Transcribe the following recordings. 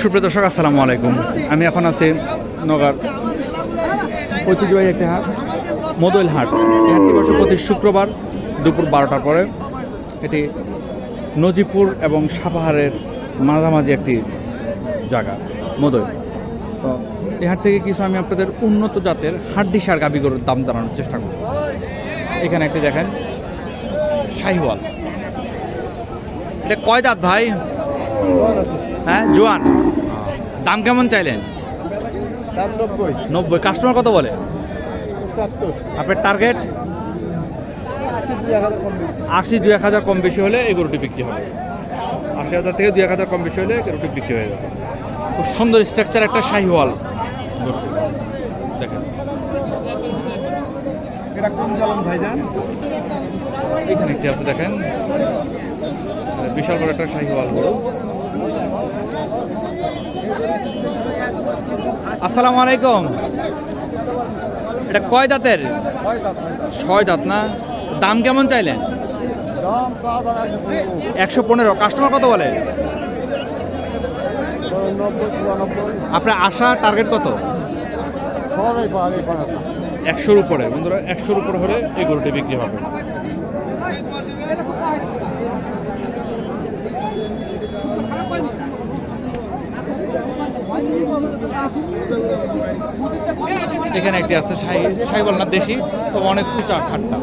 সুপ্রিয় দর্শক, আসসালামু আলাইকুম। আমি এখন আছি নগর ঐতিহ্যবাহী একটি হাট মদইল হাট। এই বসে প্রতি শুক্রবার দুপুর বারোটার পরে। এটি নজিপুর এবং সাপাহারের মাঝামাঝি একটি জায়গা মদইল তো এই হাট থেকে কিছু আমি আপনাদের উন্নত জাতের হাড্ডি সার গাবি দাম জানানোর চেষ্টা করব। এখানে একটি দেখেন, শাহিওয়াল। এটা কয় দাঁত ভাই? হ্যাঁ জোয়ান দাম কেমন চাইলেন? নব্বই। নব্বই। কাস্টমার কত বলে? আপনার টার্গেট? আশি দুই দুই এক হাজার কম বেশি হলে এই গরুটি বিক্রি হবে। আশি হাজার থেকে দুই এক হাজার কম বেশি হলে গরুটি বিক্রি হয়ে যাবে। খুব সুন্দর স্ট্রাকচার একটা শাহিওয়াল দেখেন। এটা কোন ভাইজান এখানে একটি আছে দেখেন। বিশাল বড় একটা শাহিওয়াল গরু। আসসালামু আলাইকুম। এটা কয় দাঁতের? ছয় দাঁত না? দাম কেমন চাইলেন? একশো পনেরো। কাস্টমার কত বলে? আপনার আশা টার্গেট কত? একশোর উপরে। বন্ধুরা একশোর উপরে হলে এই গরুটি বিক্রি হবে। এখানে একটি আছে সাই শাহি বল না দেশি তো অনেক উঁচা খাটটা।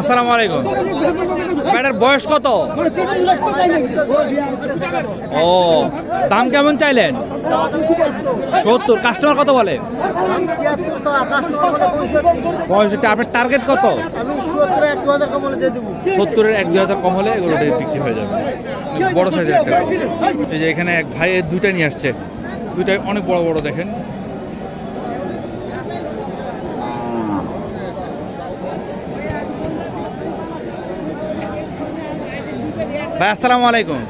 আসসালামু আলাইকুম। ম্যাডার বয়স কত? ও, দাম কেমন চাইলেন? সত্তর। কাস্টমার কত বলে? পঁয়ষট্টি আপনার টার্গেট কত? আমি সত্তর এক দু হাজার সত্তরের বিক্রি হয়ে যাবে। বড় সাইজের একটা এই যে এখানে এক ভাই দুইটা নিয়ে আসছে। দুইটাই অনেক বড় বড় দেখেন। ভাই, আসসালামু আলাইকুম।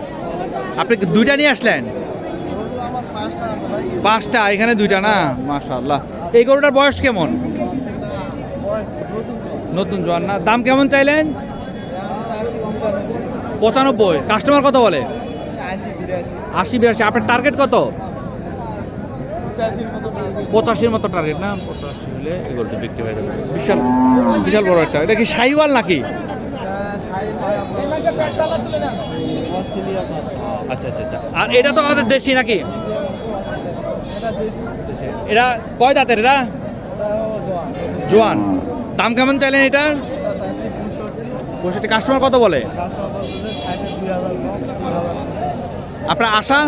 আপনি কি দুইটা নিয়ে আসলেন? পাঁচটা, এখানে দুইটা না? মাশাআল্লাহ। এই গরুটার বয়স কেমন? নতুন জোয়ান না। দাম কেমন চাইলেন। পঁচানব্বই। কাস্টমার কত বলে? আশি বিরাশি। আপনার টার্গেট কত? পঁচাশির মতো টার্গেট না? পঁচাশি হলে এগুলোটা বিক্রি হয়ে যাবে। বিশাল বিশাল বড় একটা। এটা কি শাহিওয়াল নাকি? আচ্ছা আচ্ছা আচ্ছা। আর এটা তো আমাদের দেশি নাকি? এটা কয় দাঁতের এটা? জোয়ান। দাম কেমন চাইলেন এটা পঁয়ষট্টি। কাস্টমার কত বলে? আপনার আশা?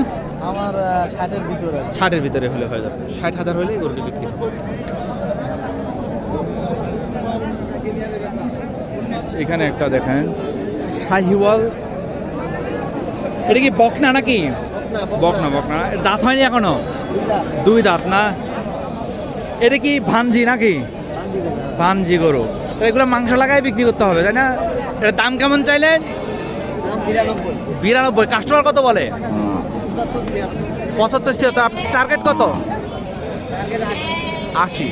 আমার ষাটের ভিতরে। ষাটের ভিতরে হলে হয়ে যাবে। ষাট হাজার হলে গরুটি বিক্রি হবে। এখানে একটা দেখেন শাহিওয়াল। এটা কি বকনা নাকি? বকনা বকনা। দাঁত হয়নি এখনও? দুই দাঁত না? এটা কি ভানজি নাকি? ভাঞ্জি গরু। তো এগুলো মাংস লাগাই বিক্রি করতে হবে তাই না? এটার দাম কেমন চাইলেন? বিরানব্বই। কাস্টমার কত বলে? পঁচাত্তর ছিয়াত্তর। টার্গেট কত? আশি।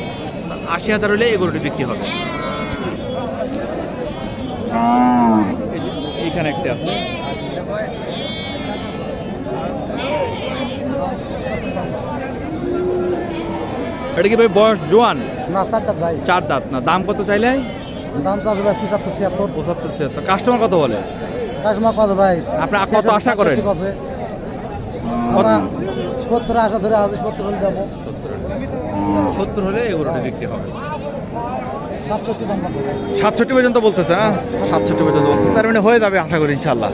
আশি। হাজার হলে এই গরুটি বিক্রি হবে। এইখানে একটা আছে। এটা কি ভাই বয়স জোয়ান? না চার দাঁত ভাই। চার দাঁত না। দাম কত চাইলে? দাম চাচ্ছে ভাই পঁচাত্তর ছিয়াত্তর। পঁচাত্তর ছিয়াত্তর। কাস্টমার কত বলে? কাস্টমার কত ভাই? আপনি কত আশা করেন? ঠিক আছে। সত্তর আশা ধরে আছি সত্তর হলে দেবো। সত্তর হলে এই গরুটি বিক্রি হবে। সাতষট্টি সাতষট্টি পর্যন্ত বলতেছে হ্যাঁ? সাতষট্টি পর্যন্ত বলতেছে। তার মানে হয়ে যাবে আশা করি ইনশাল্লাহ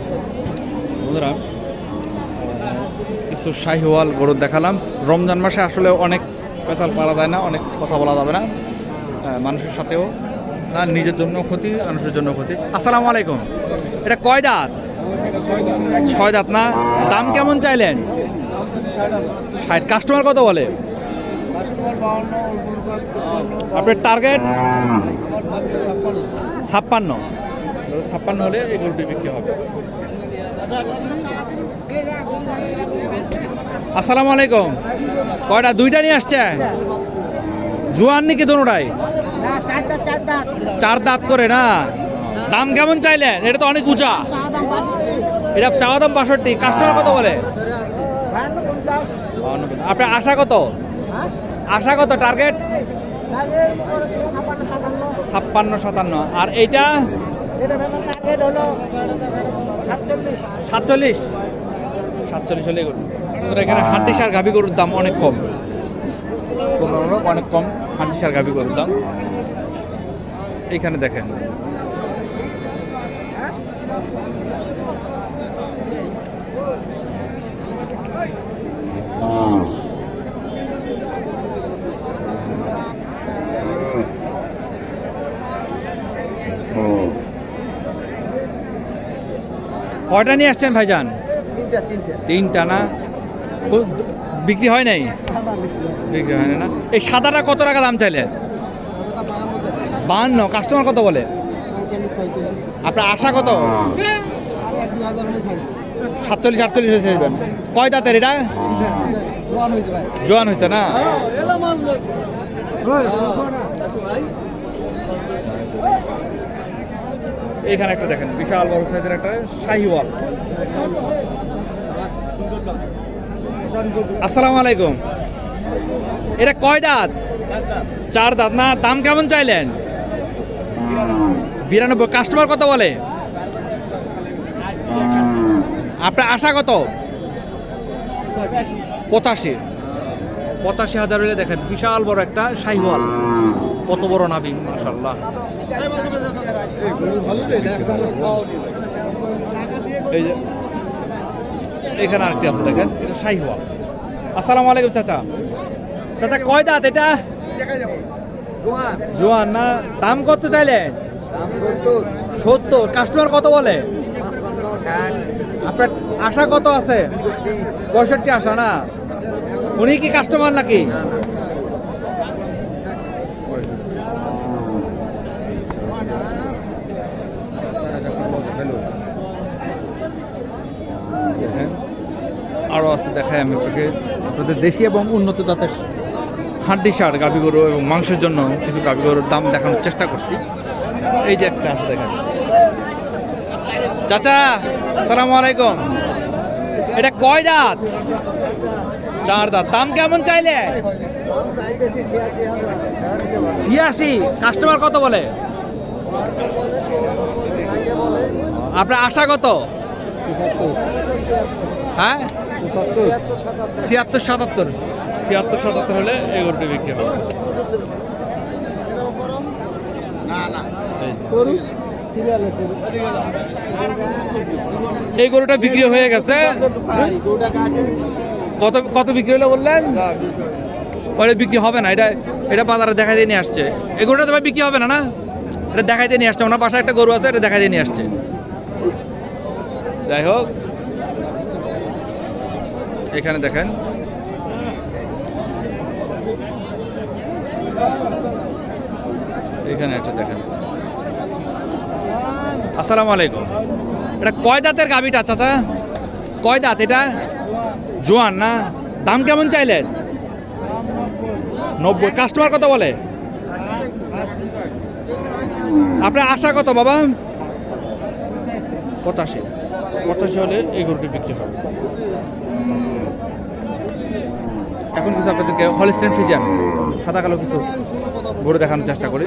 বন্ধুরা কিছু শাহিওয়াল গরু দেখালাম। রমজান মাসে আসলে অনেক পেতাল পারা যায় না, অনেক কথা বলা যাবে না মানুষের সাথেও। না, নিজের জন্য ক্ষতি, মানুষের জন্য ক্ষতি। আসসালামু আলাইকুম। এটা কয় দাঁত? ছয় দাঁত না। দাম কেমন চাইলেন? কাস্টমার কত বলে? আপনার টার্গেট ছাপ্পান্ন। ছাপ্পান্ন হলে এই গরুটি বিক্রি হবে। আসসালামু আলাইকুম। কয়টা? দুইটা নিয়ে আসছে? জোয়ান নাকি দোনোটাই? চার দাঁত করে না? দাম কেমন চাইলেন? এটা তো অনেক উঁচা। এটা চাওয়া দাম বাষট্টি। কাস্টমার কত বলে? আপনার আশা কত? আশা কত? টার্গেট? ছাপ্পান্ন সাতান্ন। আর এইটা? সাতচল্লিশ। সাতচল্লিশ হলে তোর এখানে হান্টি সার গাভি গরুর দাম অনেক কম। তুলনামূলক অনেক কম। হান্টি সার গাভি গরুর দাম। এখানে দেখেন। কয়টা নিয়ে আসছেন ভাইজান? তিনটা তিনটা। তিনটা না? বিক্রি হয় নাই? বিক্রি হয় না। এই সাদাটা কত টাকা দাম চাইলে বাহান্ন। কাস্টমার কত বলে? আপনার আশা কত? সাতচল্লিশ আটচল্লিশ হয়েছে কয় দাঁতের এটা? জোয়ান হয়েছে না। এখানে একটা দেখেন, বিশাল বড় সাইজের একটা শাহিওয়াল। আসসালামু আলাইকুম। এটা কয় দাঁত? চার দাঁত। না, দাম কেমন চাইলেন? বিরানব্বই। কাস্টমার কত বলে? আপনার আশা কত? পঁচাশি। পঁচাশি হাজার হলে দেখেন, বিশাল বড় একটা শাহিওয়াল। কত বড় নাবি যে, এখানে আরেকটি আছে, দেখেন, এটা শাহিওয়াল। আসসালামু আলাইকুম, চাচা। চাচা, কয় দাঁত এটা? জোয়ান না? দাম কত চাইলে? সত্তর। কাস্টমার কত বলে? আপনার আশা কত আছে? পঁয়ষট্টি আশা না? উনি কি কাস্টমার নাকি? আরও আছে, দেখাই আমি আপনাকে। আপনাদের দেশি এবং উন্নত জাতের হাড্ডি সার, গাভী গরু এবং মাংসের জন্য কিছু গাভী গরুর দাম দেখানোর চেষ্টা করছি। এই যে একটা আছে, দেখেন। চাচা, আসসালামু আলাইকুম। এটা কয় দাঁত? চার দাঁত দাম কেমন চাইলে? ছিয়াশি কাস্টমার কত বলে? আপনার আশা কত? হ্যাঁ? ছিয়াত্তর সাতাত্তর। ছিয়াত্তর সাতাত্তর হলে এই গরুটি বিক্রি হবে। এই এই গরুটা বিক্রি হয়ে গেছে। কত কত বিক্রি হলো বললেন? ওটা বিক্রি হবে না, এটা এটা বাজারে দেখাই দিয়ে নিয়ে আসছে। এই গরুটা তোমার বিক্রি হবে না না? এটা দেখাই দিয়ে নিয়ে আসছে, ওনার পাশে একটা গরু আছে, এটা দেখাই দিয়ে নিয়ে আসছে। যাই হোক। এখানে দেখেন। এখানে একটা দেখেন। আসসালামু আলাইকুম। এটা কয় দাঁতের গাবিটা চাচা? কয় দাঁত এটা? জোয়ান না? দাম কেমন চাইলেন? নব্বই। কাস্টমার কত বলে? আপনার আশা কত বাবা? পঁচাশি। পঁচাশি হলে এই গরুটি বিক্রি হবে। এখন কিছু আপনাদেরকে হলিস্টেন ফ্রিজিয়ান সাদা কালো কিছু গরু দেখানোর চেষ্টা করি।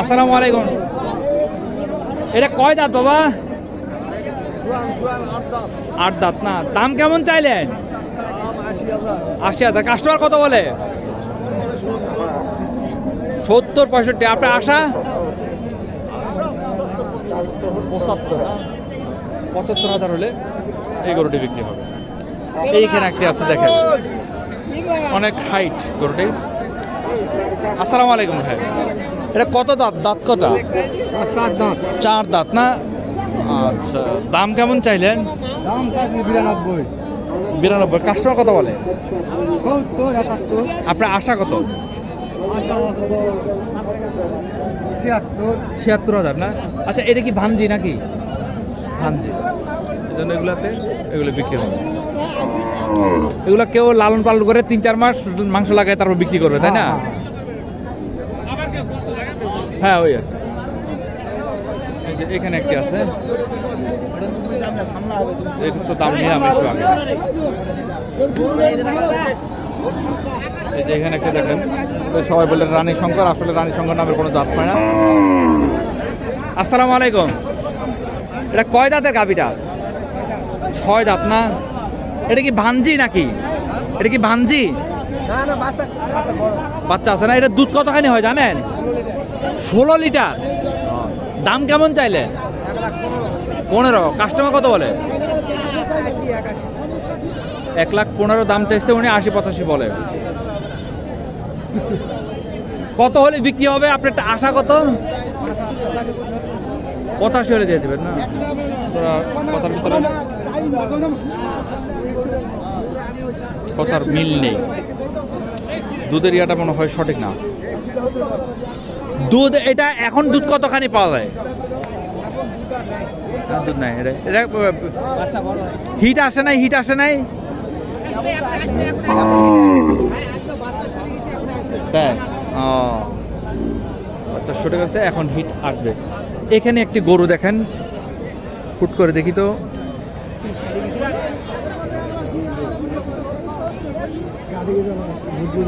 আসসালামু আলাইকুম। এটা কয় দাঁত বাবা? আট দাঁত না। দাম কেমন চাইলেন? আশি হাজার। কাস্টমার কত বলে? সত্তর পঁয়ষট্টি। আপনার আশা? পঁচাত্তর পঁচাত্তর হাজার হলে এই গরুটি বিক্রি হবে। এইখানে একটি আছে দেখেন। অনেক হাইট গরুটি। আসসালামু আলাইকুম ভাই। এটা কত দাঁত? দাঁত কটা? সাত দাঁত। চার দাঁত না? আচ্ছা দাম কেমন চাইলেন? দাম চাইছি বিরানব্বই। বিরানব্বই। কাস্টমার কত বলে? আপনার আশা কত? ছিয়াত্তর। হাজার না? আচ্ছা এটা কি ভানজি নাকি? ভানজি। সেজন্য এগুলাতে এগুলো বিক্রি হবে এগুলো কেউ লালন পালন করে তিন চার মাস মাংস লাগায় তারপর বিক্রি করবে তাই না? হ্যাঁ ওই আর কি। এই যে এখানে একটি আছে। এটার তো দাম নিলাম একটু আগে। এই যে এখানে একটা দেখেন সবাই বললেন রানী শঙ্কর, আসলে রানী শঙ্কর নামের কোনো জাত হয় না। আসসালামু আলাইকুম। এটা কয় দাঁতের গাবিটা ছয় দাঁত না? এটা কি ভাঞ্জি নাকি? এটা কি ভাঞ্জি বাচ্চা আছে না? এটা দুধ কতখানি হয় জানেন? ষোলো লিটার। দাম কেমন চাইলে? পনেরো। কাস্টমার কত বলে? এক লাখ পনেরো দাম চাইছে উনি, আশি পঁচাশি বলে। কত হলে বিক্রি হবে? আপনার আশা কত? পঁচাশি হলে দিয়ে দেবেন না? কথার ভিতরে কথার মিল নেই। দুধের ইয়াটা মনে হয় সঠিক না। দুধ এটা এখন দুধ কতখানি পাওয়া যায়? দুধ নাই এটা এটা হিট আসে নাই হিট আসে নাই? তাই? ও। আচ্ছা সঠিক আছে এখন হিট আসবে। এখানে একটি গরু দেখেন। ফুট করে দেখি তো।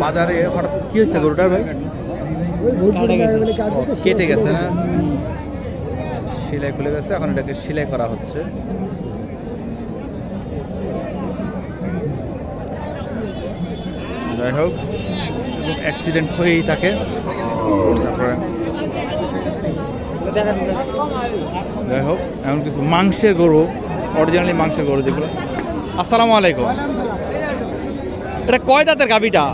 বাজারে হঠাৎ কি হয়েছে গরুটার ভাই? কেটে গেছে। না। সেলাই খুলে গেছে এখন এটাকে সেলাই করা হচ্ছে। যাই হোক অ্যাক্সিডেন্ট হয়েই থাকে। তারপরে যাই হোক এমন কিছু মাংসের গরু অরিজিনালি মাংসের গরু যেগুলো। আসসালামু আলাইকুম। এটা কয় দাঁতের গাবিটা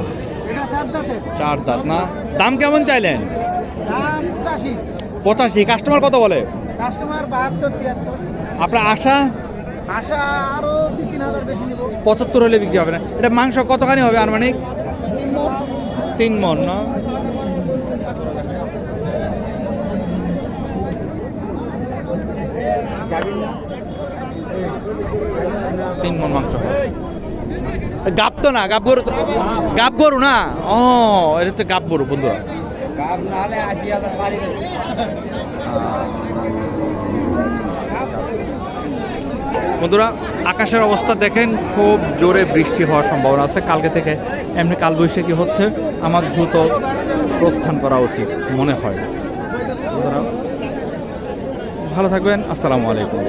চার দাঁত না? দাম কেমন চাইলেন? পঁচাশি। কাস্টমার কত বলে? কাস্টমার বাহাত্তর তিয়াত্তর আপনার আশা? আশা আরও দুই তিন হাজার বেশি পঁচাত্তর হলে বিক্রি হবে না। এটা মাংস কতখানি হবে আনুমানিক? তিন মন না? তিন মন মাংস হবে। গাব তো না গাব গরু তো গাব গরু না? ও এটা হচ্ছে গাব গরু বন্ধুরা। বন্ধুরা আকাশের অবস্থা দেখেন খুব জোরে বৃষ্টি হওয়ার সম্ভাবনা আছে। কালকে থেকে এমনি কালবৈশাখী হচ্ছে আমার দ্রুত প্রস্থান করা উচিত মনে হয়। বন্ধুরা ভালো থাকবেন আসসালামু আলাইকুম।